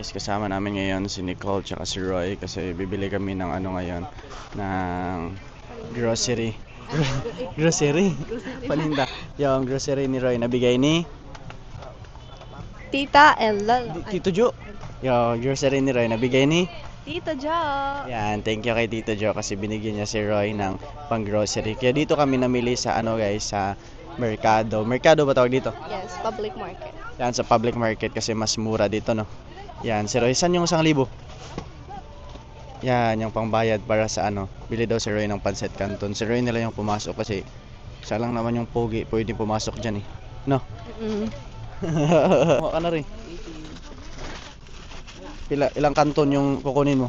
Guys, kasama namin ngayon si Nicole tsaka si Roy kasi bibili kami ng ano ngayon ng grocery. grocery? Paninda. Yung grocery ni Roy nabigay ni Tita and Lolo. Tito Jo. Yung grocery ni Roy nabigay ni Tita Jo. Yan, thank you kay Tito Jo kasi binigyan niya si Roy ng pang grocery. Kaya dito kami namili sa ano guys, sa Mercado. Mercado ba tawag dito? Yes, public market. Yan, sa public market kasi mas mura dito, no? Yan, si Roy, saan yung isang libo? Yan, yung pangbayad para sa ano, bili daw si Roy ng pancit canton. Si Roy nila yung pumasok kasi siya lang naman yung pogi, pwede pumasok dyan eh. No? Mm. Mukha ka na rin. Pila, ilang kanton yung kukunin mo?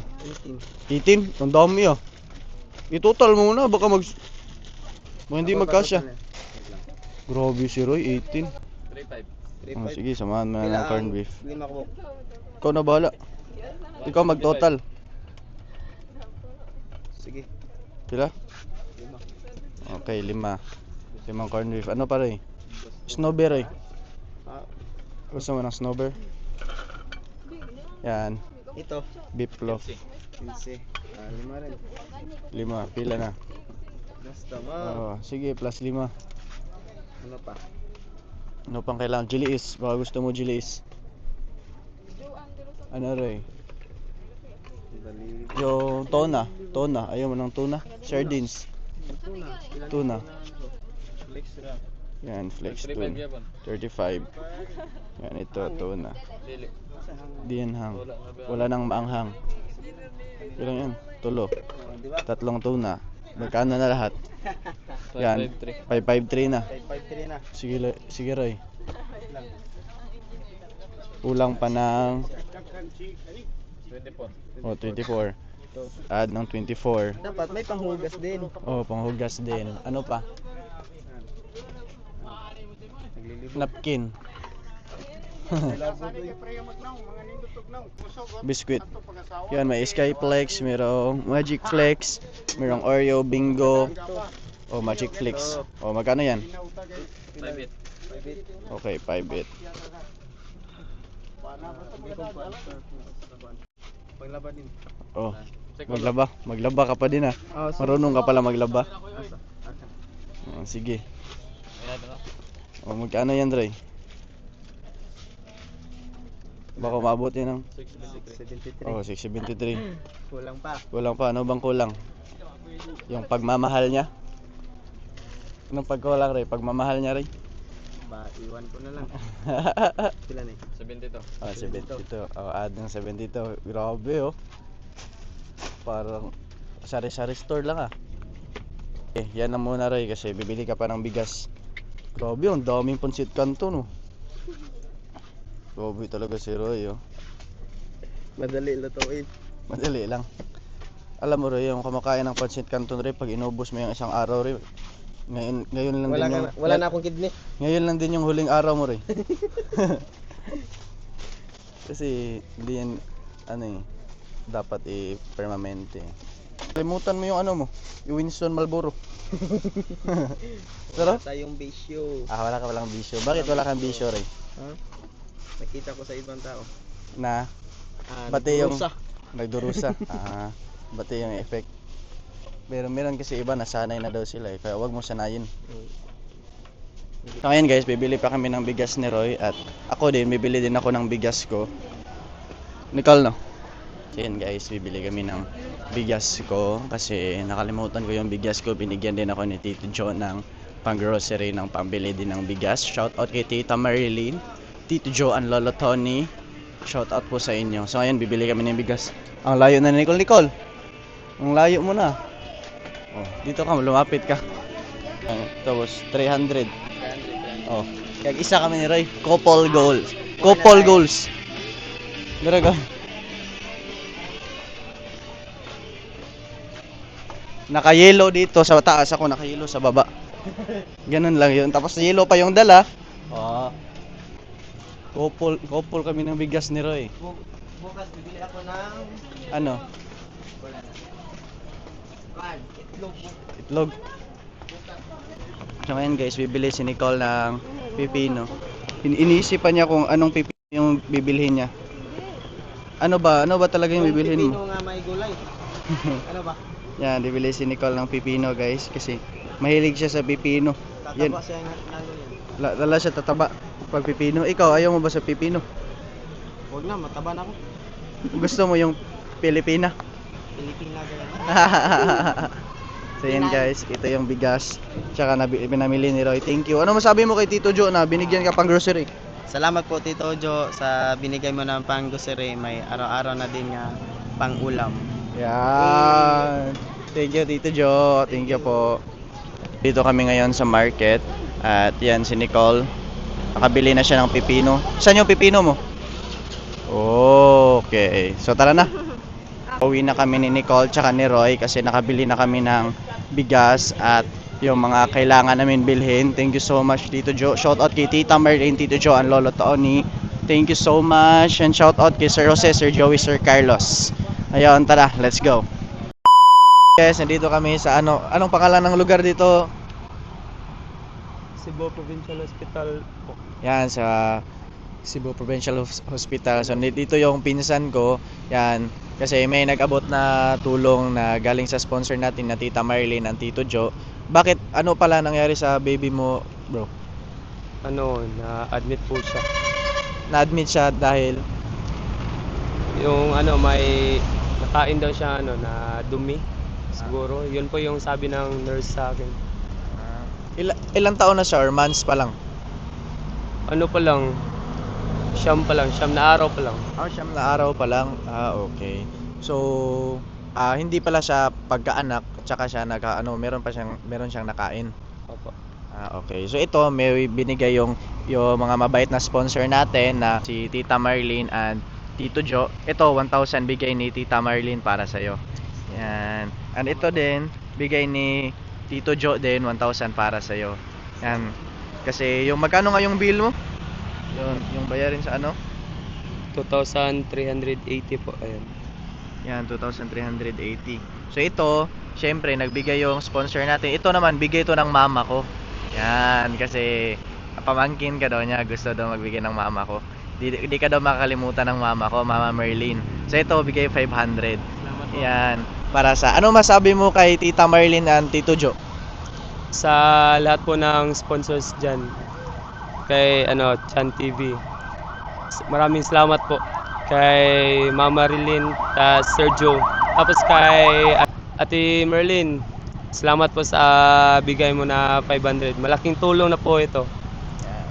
18. Ang dami ah. I-total mo muna, baka mag... Baka hindi magkasya. Grabe si Roy, 18. 3-5. Oh, sige, samahan mo na ng corned beef. Lima ko. Ikaw na bahala. Ikaw mag-total. Sige. Pila? Lima. Okay, lima. Limang corned beef. Ano pa rin? Snowbeer eh. Ah, Gusto mo ng snowbeer? Yan. ito. Beef loaf. 15. Ah, lima rin. Lima. Pila na. Basta ma. Oh, sige, plus lima. Ano pa? Ano pang kailangan? Chiliis. Baka gusto mo chiliis. Ano rin? Yung tuna. Tuna. Ayaw mo ng tuna? Sardines. Tuna. Yan, flex tuna. 35. Yan, ito, tuna. Di yan hang. Wala nang maanghang. Ilang yan? Tulo. Tatlong tuna. Magkano na lahat? Yan. 553 na. 553 na. Sige, sige Roy. Lang. Kulang pa ng 24. oh, 24. Ito. Add ng 24. Dapat may panghugas din. Oh, panghugas din. Ano pa? Napkin. Biscuit. Yan, may Skyflex, mayroong Magic Flex, mayroong Oreo Bingo, oh, Magic Flex. Oh, magkano yan? 5 Okay, 5 bit. Paglaban din. Oh, maglaba. Maglaba ka pa din ah. Oh, Marunong ka pala maglaba. Oh, sige. Oh, magkano yan, Dre? Baka umabot yan ng 73. oh, 673. Kulang pa. Kulang pa. Ano bang kulang? Yung pagmamahal niya? Anong pagkulang, Ray? Pagmamahal niya, Ray? Ba, iwan ko na lang. Sila na eh. 72. Ah, 72. Oh, add ng 72. Grabe, oh. Parang sari-sari store lang, ah. Eh, yan na muna, Ray, kasi bibili ka pa ng bigas. Grabe, ang daming pansit canton, oh. Grabe talaga si Roy, oh. Madali lutuin. Madali lang. Alam mo, Roy, yung kumakain ng pansit canton, Ray, pag inubos mo yung isang araw, Ray, ngayon, ngayon lang Wala, din yung, na, wala na akong kidney. Ngayon lang din yung huling araw mo, Ray. Kasi hindi yan ano eh dapat i-permanente. Kalimutan mo yung ano mo, yung Winston Marlboro. Pero Tayong bisyo. ah wala ka walang bisyo. Bakit wala kang bisyo, Ray? Ha? Nakita ko sa ibang tao. Na Ah, Pati yung- nagdurusa. nagdurusa. ah, bati yung effect. Pero meron kasi iba nasanay na daw sila eh. Kaya wag mo sanayin. So ngayon guys, bibili pa kami ng bigas ni Roy at ako din, bibili din ako ng bigas ko. Nicole no? So yun guys, bibili kami ng bigas ko kasi nakalimutan ko yung bigas ko. Binigyan din ako ni Tito Joe ng pang grocery ng pambili din ng bigas. Shout out kay Tita Marilyn, Tito Joe and Lolo Tony. Shout out po sa inyo. So ngayon, bibili kami ng bigas. Ang layo na ni Nicole. Nicole, ang layo mo na. Oh, dito ka, lumapit ka. Oh, tapos 300. Oh, kaya isa kami ni Ray. Couple goals. Couple goals. Gara ka. Naka-yellow dito sa taas ako, naka-yellow sa baba. Ganun lang yun. Tapos yellow pa yung dala. Oh. Couple, couple kami ng bigas ni Roy. Bu- Bukas bibili ako ng Ano? wala na. Itlog. Itlog. So ngayon guys, bibili si Nicole ng pipino. In iniisipan niya kung anong pipino yung bibilhin niya. Ano ba? Ano ba talaga yung bibilhin Pipino mo? nga may gulay. ano ba? Yan, bibili si Nicole ng pipino guys kasi mahilig siya sa pipino. Yan, Tataba siya ng nalo yan. la- lala siya tataba pag pipino. Ikaw, ayaw mo ba sa pipino? Huwag na, mataba na ako. Gusto mo yung Pilipina? Pilipina lang. so yan guys, ito yung bigas. Tsaka nabi, pinamili ni Roy. Thank you. Ano masabi mo kay Tito Jo na binigyan ka pang grocery? Salamat po Tito Jo sa binigay mo ng pang grocery. May araw-araw na din nga pang ulam. Yan. Thank you Tito Jo. Thank you po. Dito kami ngayon sa market. At yan si Nicole. Nakabili na siya ng pipino. Saan yung pipino mo? Okay. So tara na. Uwi na kami ni Nicole tsaka ni Roy kasi nakabili na kami ng bigas at yung mga kailangan namin bilhin. Thank you so much Tito Jo. Shout out kay Tita Marlene, Tito Jo, and Lolo Tony. Thank you so much and shout out kay Sir Jose, Sir Joey, Sir Carlos. Ayun, tara, let's go. Yes, nandito kami sa ano, anong pangalan ng lugar dito? Cebu Provincial Hospital po. Yan sa Cebu Provincial Hos- Hospital. So dito yung pinsan ko. Yan kasi may nag-abot na tulong na galing sa sponsor natin na Tita Marlene and Tito Jo. Bakit ano pala nangyari sa baby mo, bro? ano, na-admit po siya. Na-admit siya dahil Yung ano, may nakain daw siya ano, na dumi. Siguro, yun po yung sabi ng nurse sa akin. Ila- ilang taon na siya or months pa lang? Ano pa lang, siyam pa lang, siyam na araw pa lang. Oh, siyam na araw pa lang. Ah, okay. So, ah hindi pala siya pagkaanak, tsaka siya naka ano, meron pa siyang meron siyang nakain. Opo. Ah, okay. So ito may binigay yung yung mga mabait na sponsor natin na si Tita Marlene and Tito Jo. Ito 1,000 bigay ni Tita Marlene para sa iyo. Yan. And ito din bigay ni Tito Jo din 1,000 para sa iyo. Yan. Kasi yung magkano nga yung bill mo? Yung yung bayarin sa ano? 2,380 po, ayun. Yan, 2,380. So ito, syempre, nagbigay yung sponsor natin. Ito naman, bigay ito ng mama ko. Yan, kasi pamangkin ka daw niya, gusto daw magbigay ng mama ko. Di, di ka daw makakalimutan ng mama ko, Mama Merlin. So ito, bigay 500. Salamat po. Yan, para sa, ano masabi mo kay Tita Merlin and Tito Jo? Sa lahat po ng sponsors dyan, kay ano, Chan TV. Maraming salamat po kay Mama Rilin, ta Sergio, tapos kay At- Ate Merlin. Salamat po sa bigay mo na 500. Malaking tulong na po ito.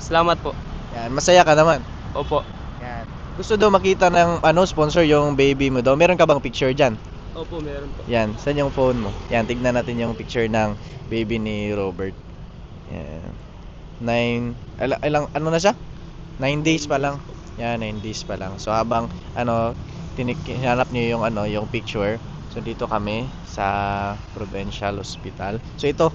Salamat po. yan masaya ka naman. Opo. Yan. Gusto daw makita ng ano sponsor yung baby mo daw. Meron ka bang picture diyan? Opo, meron po. Yan, saan yung phone mo? Yan, tignan natin yung picture ng baby ni Robert. Yan. Nine, ala, ilang, ano na siya? Nine days pa lang. Yan, nine days pa lang. So habang, ano, tinik, hinanap niyo yung, ano, yung picture. So dito kami sa Provincial Hospital. So ito,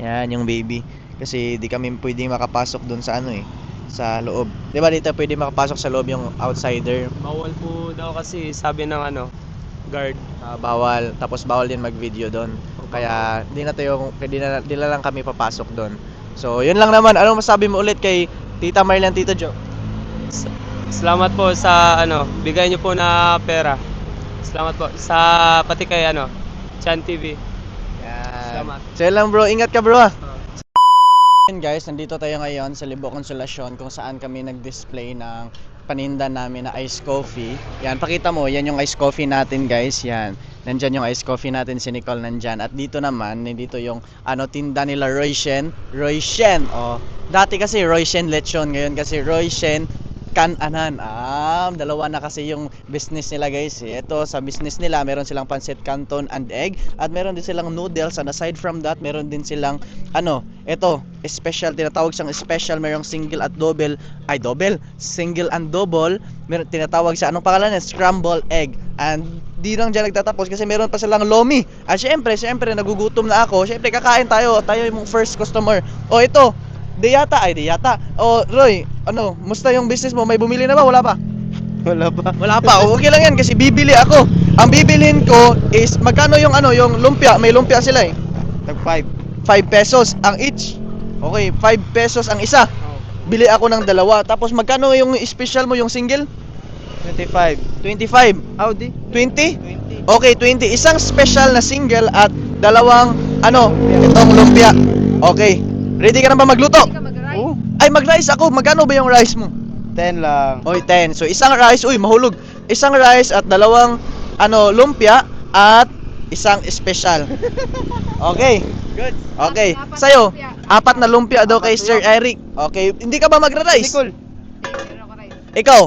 yan, yung baby. Kasi di kami pwedeng makapasok doon sa ano eh, sa loob. Di ba dito pwede makapasok sa loob yung outsider, Bawal po daw kasi sabi ng ano, guard. Ah, bawal tapos bawal din mag-video doon. Kaya di na tayo di na, di na lang kami papasok doon. So, yun lang naman. Ano masabi mo ulit kay Tita Marlene Tito Jo? S- Salamat po sa ano, bigay niyo po na pera. Salamat po sa pati kay ano, Chan TV. Yan. Salamat. So, lang bro. Ingat ka bro. Yun guys, nandito tayo ngayon sa Libo Consolacion kung saan kami nag-display ng paninda namin na iced coffee. Yan, pakita mo, yan yung iced coffee natin guys. Yan, nandyan yung iced coffee natin, si Nicole nandyan. At dito naman, nandito yung ano, tinda nila Roy Shen. Roy Shen, oh. Dati kasi Roy Shen Lechon, ngayon kasi Roy Shen Kananan. Ah, dalawa na kasi yung business nila guys. Ito sa business nila, meron silang pancit canton and egg at meron din silang noodles and aside from that, meron din silang ano, ito, special tinatawag siyang special, merong single at double, ay double, single and double, meron tinatawag sa anong pangalan niya? Scramble egg. And di lang dyan nagtatapos kasi meron pa silang lomi. At syempre, syempre nagugutom na ako. Syempre kakain tayo, tayo yung first customer. O ito, di yata, ay di yata. O Roy, ano, musta yung business mo? May bumili na ba? Wala pa? Wala pa. Wala pa. O, Okay lang yan kasi bibili ako. Ang bibilhin ko is magkano yung ano, yung lumpia, may lumpia sila eh. Tag 5. 5 pesos ang each. Okay, 5 pesos ang isa. Bili ako ng dalawa. Tapos magkano yung special mo, yung single? 25. 25. Audi? 20? 20. Okay, 20. Isang special na single at dalawang, ano, itong lumpia. Okay. Ready ka na ba magluto? Oo. Ay, mag-rice ako. Magkano ba yung rice mo? 10 lang. Oy, 10. So, isang rice. Uy, mahulog. Isang rice at dalawang, ano, lumpia at isang special. Okay. Good. Okay. Sa'yo, apat na lumpia daw kay Sir Eric. Okay. Hindi ka ba magra-rice? Nicole. Ikaw?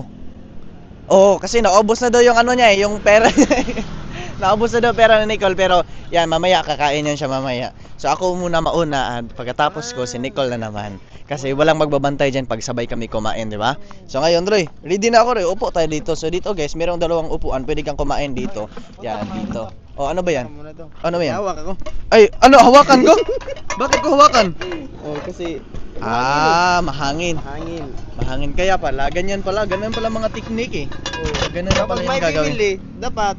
Oo, kasi naubos na daw yung ano niya eh, yung pera niya. eh. naubos na daw pera ni Nicole pero yan mamaya kakain yan siya mamaya. So ako muna mauna at pagkatapos ko si Nicole na naman. Kasi walang magbabantay diyan pag sabay kami kumain, di ba? So ngayon, Roy, ready na ako, Roy. Upo tayo dito. So dito, guys, merong dalawang upuan. Pwede kang kumain dito. Yan, dito. O, ano ba yan? Ano ba yan? Hawak ako. Ay, ano, hawakan ko? Bakit ko hawakan? Oh, kasi Ah, mahangin. hangin. Mahangin kaya pala. Ganyan pala. Ganun pala mga technique eh. Oh. Ganun na pala Kapag yung may gagawin. bibili, dapat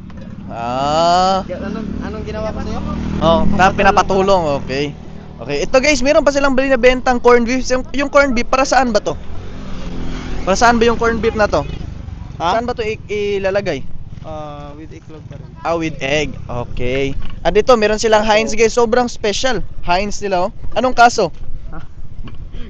Ah. anong anong ginawa ko sa'yo? Oh, na pinapatulong. Okay. Okay. Ito guys, meron pa silang binibentang corned beef. Yung, yung corned beef para saan ba to? Para saan ba yung corned beef na to? Ha? Saan ba to ilalagay? Ah, with iklog pa rin. Ah, with egg. Okay. At dito, meron silang Heinz guys. Sobrang special. Heinz nila oh. Anong kaso?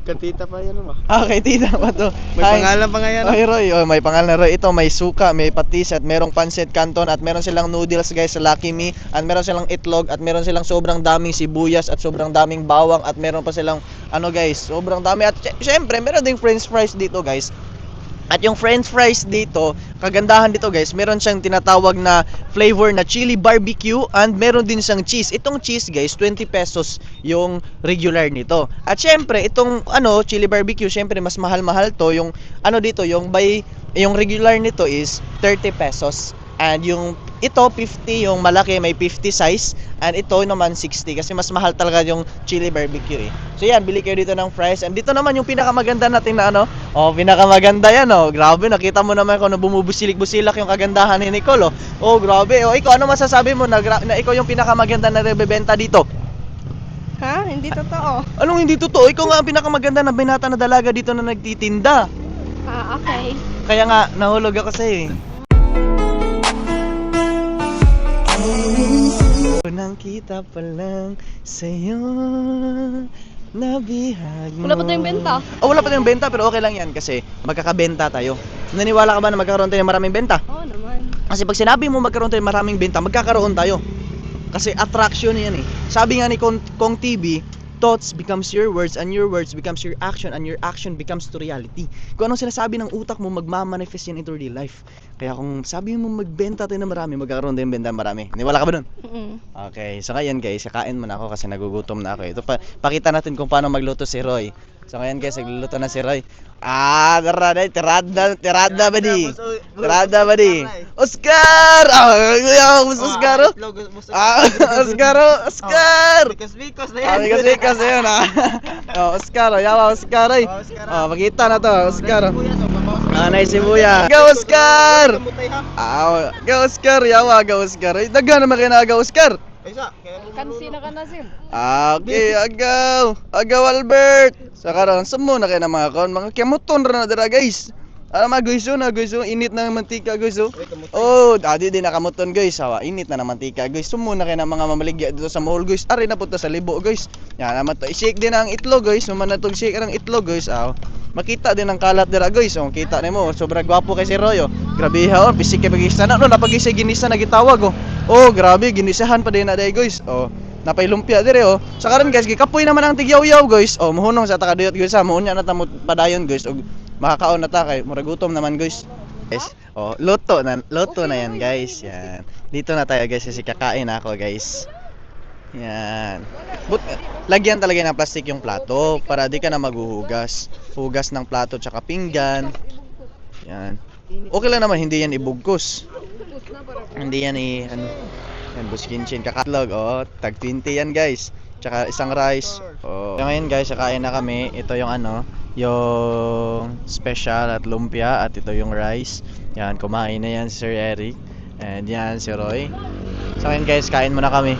Katita pa yan ba? Ah, kay tita ba to? May Heinz. pangalan pa nga yan. Ay, Roy, oh, may pangalan na Roy. Ito, may suka, may patis, at merong pancit canton, at meron silang noodles, guys, sa Lucky Me, at meron silang itlog, at meron silang sobrang daming sibuyas, at sobrang daming bawang, at meron pa silang, ano guys, sobrang dami. At sy- syempre, meron ding french fries dito, guys. At yung french fries dito, kagandahan dito guys, meron siyang tinatawag na flavor na chili barbecue and meron din siyang cheese. Itong cheese guys, 20 pesos yung regular nito. At syempre, itong ano, chili barbecue, syempre mas mahal-mahal to. Yung ano dito, yung by yung regular nito is 30 pesos. And yung ito 50, yung malaki may 50 size and ito naman 60 kasi mas mahal talaga yung chili barbecue eh. So yan, bili kayo dito ng fries. And dito naman yung pinakamaganda natin na ano, oh, pinakamaganda yan oh. Grabe, nakita mo naman kung bumubusilik-busilak yung kagandahan ni Nicole oh. Oh, grabe. Oh, ikaw ano masasabi mo na, na ikaw yung pinakamaganda na rebebenta dito? Ha? Hindi totoo. Anong hindi totoo? Ikaw nga ang pinakamaganda na binata na dalaga dito na nagtitinda. Ah, okay. Kaya nga, nahulog ako sa'yo eh. Unang kita pa lang sa'yo Nabihag mo Wala pa tayong benta. Oh, wala pa tayong benta pero okay lang yan kasi magkakabenta tayo Naniwala ka ba na magkakaroon tayo ng maraming benta? Oo naman. Kasi pag sinabi mo magkaroon tayo ng maraming benta, magkakaroon tayo Kasi attraction yan eh Sabi nga ni Kong, Kong TV Thoughts becomes your words and your words becomes your action and your action becomes to reality. Kung anong sinasabi ng utak mo, magmamanifest yan into real life. Kaya kung sabi mo magbenta tayo ng marami, magkakaroon tayo ng benta marami. Niwala ka ba dun? Mm. Okay, so ngayon guys, kakain muna ako kasi nagugutom na ako. Ito pa, pakita natin kung paano magluto si Roy. So ngayon guys, nagluluto na si Roy. Ah, tirada, tirada, tirada ba di? Tirada ba di? Oscar! Ah, kuya, gusto Oscar? oh? Ah, Oscar, oh, Oscar! Because because na yan. Ah, bigas bigas yun ah. Oh, Oscar, oh, yawa Oscar ay. Oh, Oscar, Oh, pakita na to, Oscar. oh. Ah, nice sibuya. Go Oscar! Ah, go Oscar, yawa go Oscar. Ay, Daga naman kayo na aga Oscar. Kansi na ka na, Sim. Ah, okay, agaw. Agaw Albert. Sa karon, sa muna kayo ng mga kon, mga kiamuton ra na dira guys. Ano mga guys, na guys, init na mantika guys, oh. Dadi din nakamuton guys, hawa, init na ng mantika guys. Sumuna kayo ng mga mamaligya dito sa mall guys. Ari na punta sa libo guys. Yan naman to. I-shake din ang itlog guys. Naman na tong shake ang itlog guys. Ah, makita din ang kalat dira guys. Oh, kita nimo, sobrang gwapo kay si Roy. Oh. Grabe ha, oh, bisik kay pagisa na no, napagisa ginisa na gitawag oh. Oh, grabe, ginisahan pa din na day guys. Oh, napailumpia dire oh. Sa karon guys, gikapoy naman ang tigyaw-yaw guys. Oh, muhunong sa takaduyot guys ha. Muhunya na ta padayon guys. Og makakaon na ta kay murag gutom naman guys. Guys, oh, luto na, luto na yan guys. Yan. Dito na tayo guys kasi kakain ako guys. Yan. But, lagyan talaga ng plastic yung plato para di ka na maghuhugas. Hugas ng plato tsaka pinggan. Yan. Okay lang naman, hindi yan ibugkos. Hindi yan i ano, yan buskinchin kakatlog oh, tag 20 yan guys. Tsaka isang rice. Oh. So, ngayon guys, kakain na kami. Ito yung ano, yung special at lumpia at ito yung rice. Yan, kumain na yan si Sir Eric. And yan si Roy. So ngayon guys, kain muna kami.